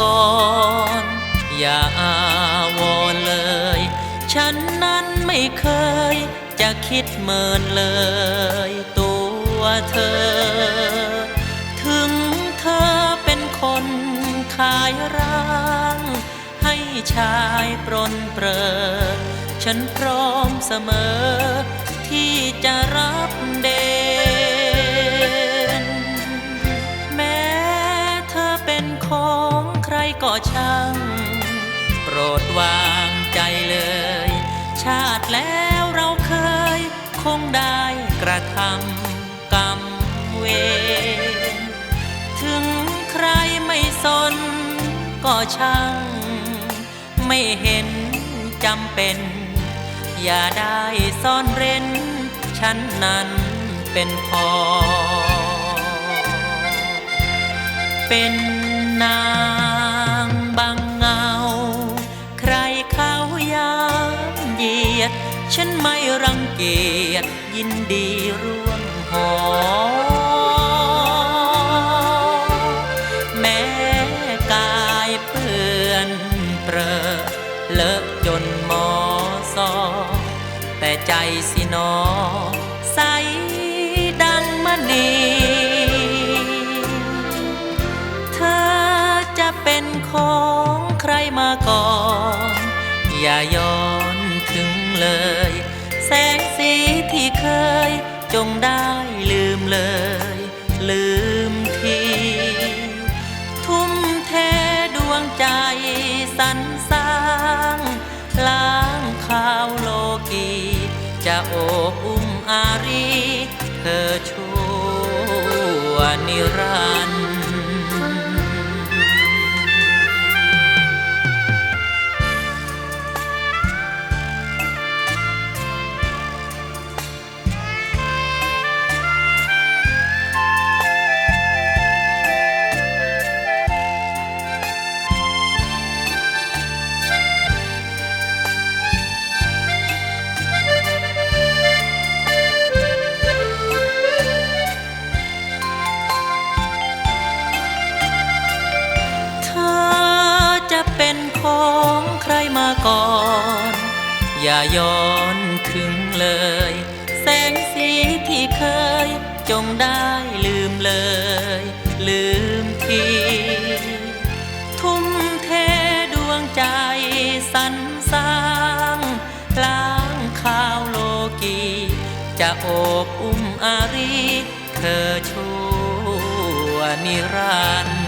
ก่อน อย่าอาวรเลย ฉันนั้นไม่เคย จะคิดเมินเลย ตัวเธอ ถึงเธอเป็นคนขายร่าง ให้ชายปรนเปรอ ฉันพร้อมเสมอที่ ก็ช่าง โปรดวางใจเลย ชาติแล้วเราเคย คงได้กระทำกรรมเวรถึงใครไม่สน ก็ช่าง ไม่เห็นจำเป็น อย่าได้ซ่อนเร้น ฉันนั้นเป็นพอ เป็นนา ฉันไม่รังเกียจยินดีร่วมหอ แม้กายเปื้อนเปรอะเลอะจนหมอซอ แต่ใจสิหนอ ใสดังมณี ย แสงสีที่เคยจงได้ลืมเลย ลืมที ทุ่มเทดวงใจสรรสร้าง ล้างข้าวโลกี จะโอบอุ้มอารี เธอชั่วนิรันดร์ อย่าย้อนถึงเลย แสงสีที่เคย จงได้ลืมเลย ลืมที ทุ่มเทดวงใจสรรสร้างล้างข้าวโลกี จะโอบอุ้มอารี เธอชั่วนิรันดร์